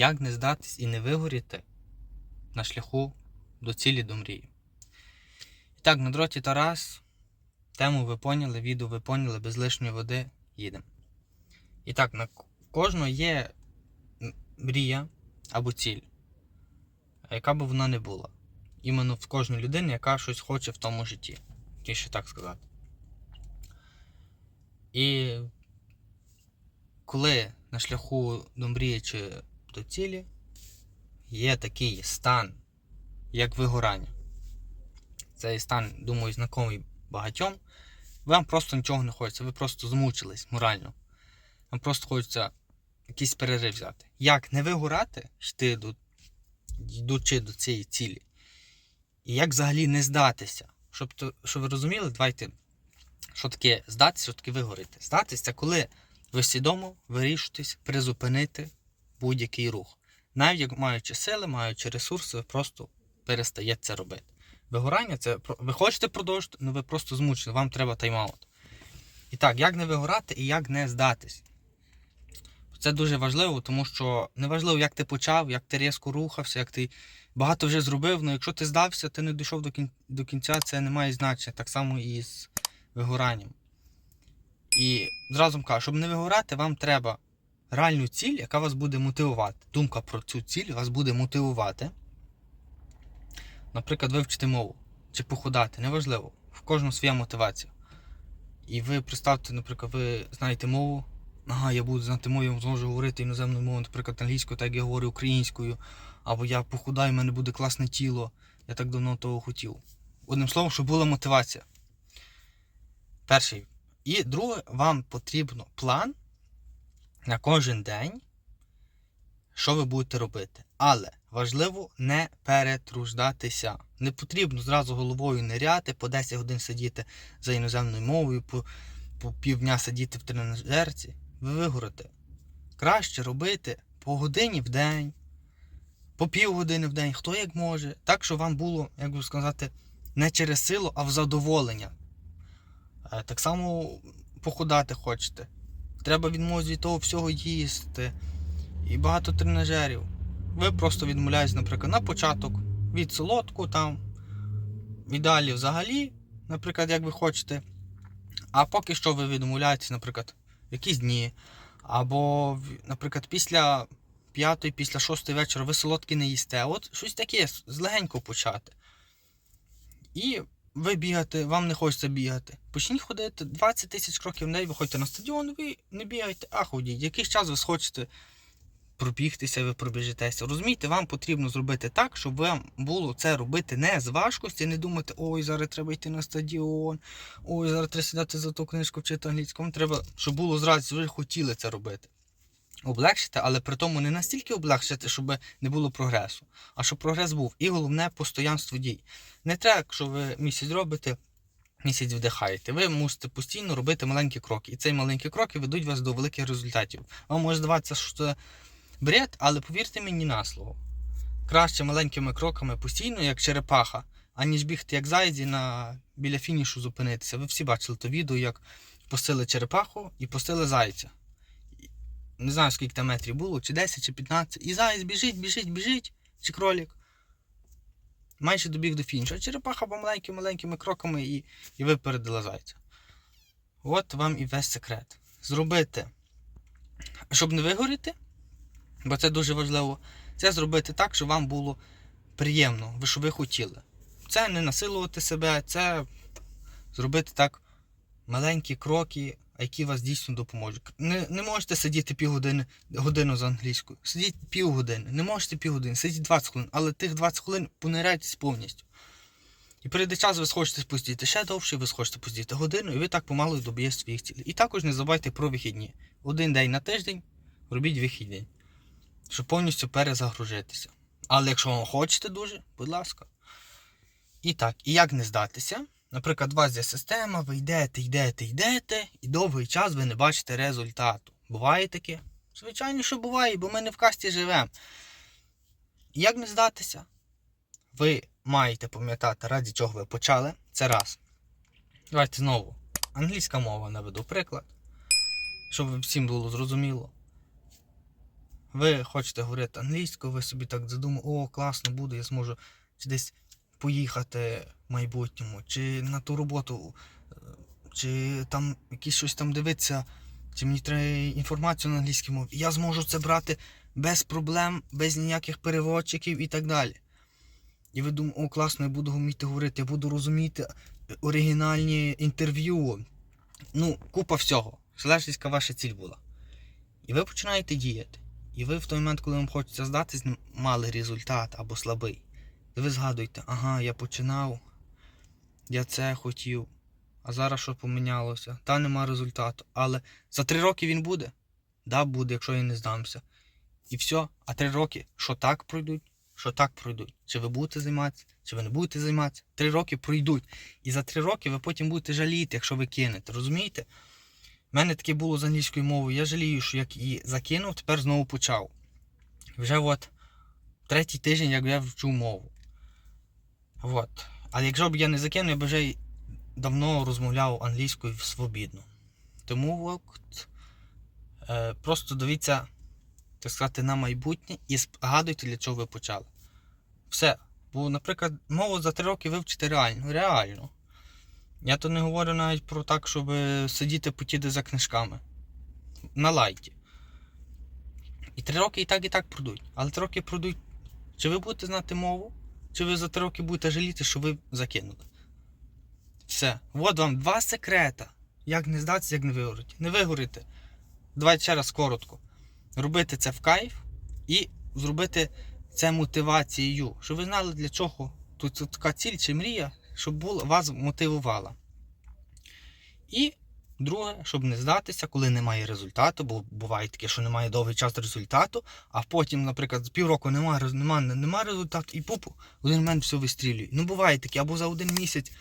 Як не здатись і не вигоріти на шляху до цілі до мрії. І так, на дроті Тарас. Тему ви поняли, відео ви поняли, без лишньої води їдемо. І так, на кожного є мрія або ціль, яка би вона не була. Іменно в кожної людини, яка щось хоче в тому житті. Тіше так сказати. І коли на шляху до мрії чи до цілі є такий стан, як вигорання. Цей стан, думаю, знайомий багатьом. Вам просто нічого не хочеться, ви просто змучились морально. Вам просто хочеться якийсь перерив взяти. Як не вигорати, йти до, йдучи до цієї цілі. І як взагалі не здатися. Щоб, то, щоб ви розуміли, давайте, що таке здатися, що таке вигоріти. Здатися коли ви свідомо вирішуєтесь призупинити будь-який рух. Навіть як маючи сили, маючи ресурси, просто перестаєте це робити. Вигорання це ви хочете продовжити, але ви просто змучені, вам треба тайм-аут. І так, як не вигорати і як не здатись. Це дуже важливо, тому що неважливо, як ти почав, як ти різко рухався, як ти багато вже зробив, але якщо ти здався, ти не дійшов до кінця, це не має значення. Так само і з вигоранням. І зразу кажу, щоб не вигорати, вам треба реальну ціль, яка вас буде мотивувати. Думка про цю ціль вас буде мотивувати. Наприклад, вивчити мову чи похудати, неважливо. В кожного своя мотивація. І ви представте, наприклад, ви знаєте мову. Ага, я буду знати мову, я зможу говорити іноземною мовою, наприклад, англійською, так як я говорю українською. Або я похудаю, в мене буде класне тіло. Я так давно того хотів. Одним словом, щоб була мотивація. Перший. І друге, вам потрібно план на кожен день, що ви будете робити. Але важливо не перетруждатися. Не потрібно зразу головою ниряти, по 10 годин сидіти за іноземною мовою, по, по півдня сидіти в тренажерці. Ви вигорите. Краще робити по годині в день, по півгодини в день, хто як може. Так, щоб вам було, як би сказати, не через силу, а в задоволення. Е, Так само похудати хочете. Треба відмовитися від того всього їсти. І багато тренажерів. Ви просто відмовляєтесь, наприклад, на початок від солодку там. І далі взагалі, наприклад, як ви хочете. А поки що ви відмовляєтесь, наприклад, в якісь дні. Або, наприклад, після п'ятої, після шостої вечора ви солодкі не їсте. От щось таке злегенько почати. І ви бігати, вам не хочеться бігати. Почніть ходити 20 тисяч кроків в день, ви ходите на стадіон, ви не бігаєте, а ходіть. Якийсь час ви схочете пробігтися, ви пробіжитеся. Розумієте, вам потрібно зробити так, щоб вам було це робити не з важкості, не думати, ой, зараз треба йти на стадіон, ой, зараз треба сідати за ту книжку вчити англійську. Вам треба, щоб було зразу, ви хотіли це робити. Облегшити, але при тому не настільки облегшити, щоб не було прогресу, а щоб прогрес був. І головне постоянство дій. Не треба, якщо ви місяць робите, місяць вдихаєте. Ви мусите постійно робити маленькі кроки. І ці маленькі кроки ведуть вас до великих результатів. Вам може здаватися, що це бред, але повірте мені на слово. Краще маленькими кроками постійно, як черепаха, аніж бігти як зайці на біля фінішу зупинитися. Ви всі бачили то відео, як пустили черепаху і пустили зайця. Не знаю, скільки там метрів було, чи 10, чи 15. І заяць біжить, біжить, біжить, чи кролік. Майже добіг до фінішу. А черепаха маленькими-маленькими кроками і, і випередила зайця. От вам і весь секрет. Зробити, щоб не вигоріти, бо це дуже важливо, це зробити так, щоб вам було приємно, що ви хотіли. Це не насилувати себе, це зробити так маленькі кроки, а які вас дійсно допоможуть. Не, не можете сидіти півгодини годину з англійською. Сидіть півгодини. Не можете півгодини, сидіть 20 хвилин, але тих 20 хвилин пониряйтесь повністю. І прийде час, ви схочете спустити ще довше, ви схочете пустити годину, і ви так помалу доб'єте своїх цілей. І також не забувайте про вихідні. Один день на тиждень робіть вихідні, щоб повністю перезагружитися. Але якщо вам хочете дуже, будь ласка. І так, і як не здатися? Наприклад, у вас є система, ви йдете, йдете, йдете, і довгий час ви не бачите результату. Буває таке? Звичайно, що буває, бо ми не в касті живемо. Як не здатися? Ви маєте пам'ятати, раді чого ви почали. Це раз. Давайте знову. Англійська мова наведу приклад. Щоб всім було зрозуміло. ви хочете говорити англійською, ви собі так задумали, о, класно буде, я зможу десь поїхати в майбутньому, чи на ту роботу, е, чи там якісь щось там дивитися, чи мені треба інформацію на англійській мові. Я зможу це брати без проблем, без ніяких переводчиків і так далі. І ви думаєте, о, класно, я буду вміти говорити, я буду розуміти оригінальні інтерв'ю. Ну, купа всього. Залежить, яка ваша ціль була. І ви починаєте діяти. І ви в той момент, коли вам хочеться здатись, мали результат або слабий. Ви згадуєте, ага, я починав, я це хотів, а зараз що помінялося? Та нема результату. Але за три роки він буде? Да, буде, якщо я не здамся. І все. А три роки, що так пройдуть, що так пройдуть. Чи ви будете займатися, чи ви не будете займатися. Три роки пройдуть. І за три роки ви потім будете жаліти, якщо ви кинете. Розумієте? У мене таке було з англійською мовою. Я жалію, що як її закинув, тепер знову почав. Вже от третій тиждень, як я вчу мову. От. Але якщо б я не закинув, я б вже давно розмовляв англійською свобідно. Тому от, е, просто дивіться, так сказати, на майбутнє і згадуйте, для чого ви почали. Все. Бо, наприклад, мову за три роки вивчити реально. Реально. Я то не говорю навіть про так, щоб сидіти потіти за книжками. На лайті. І три роки і так, і так пройдуть. Але три роки пройдуть. Чи ви будете знати мову, чи ви за три роки будете жаліти, що ви закинули. Все. От вам два секрета. Як не здатися, як не вигоріти. Не вигоріти. Давайте ще раз коротко. Робити це в кайф і зробити це мотивацією. Щоб ви знали, для чого тут, така ціль чи мрія, щоб вас мотивувала. І друге, щоб не здатися, коли немає результату, бо буває таке, що немає довгий час результату, а потім, наприклад, з півроку немає, немає, немає результату, і пупу, в один момент все вистрілює. Ну, буває таке, або за один місяць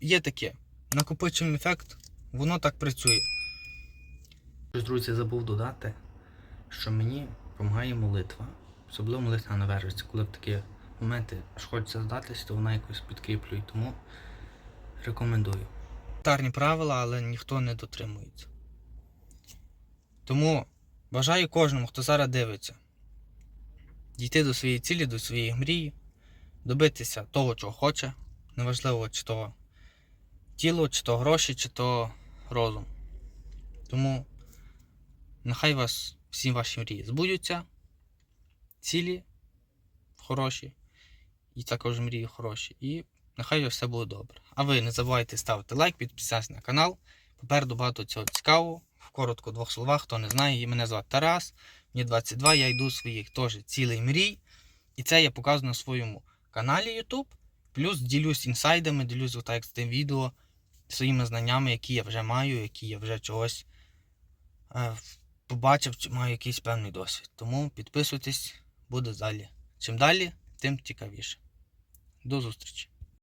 є таке. Накопичуємо ефект, воно так працює. Друзі, забув додати, що мені допомагає молитва. Особливо молитва на вервиці, коли в такі моменти аж хочеться здатись, то вона якось підкріплює. Тому рекомендую. Тарні правила, але ніхто не дотримується. Тому бажаю кожному, хто зараз дивиться, дійти до своєї цілі, до своєї мрії, добитися того, чого хоче. Неважливо, чи то тіло, чи то гроші, чи то розум. Тому нехай вас всі ваші мрії збудуться, цілі хороші, і також мрії хороші. І нехай все буде добре. А ви не забувайте ставити лайк, підписатися на канал. Попереду багато цього цікавого. В коротко двох словах, хто не знає, мене звати Тарас, мені 22, я йду своїх теж цілий мрій. І це я показую на своєму каналі YouTube. Плюс ділюсь інсайдами, ділюсь отак з тим відео, своїми знаннями, які я вже маю, які я вже чогось е, побачив, чи маю якийсь певний досвід. Тому підписуйтесь, буде далі. Чим далі, тим цікавіше. До зустрічі!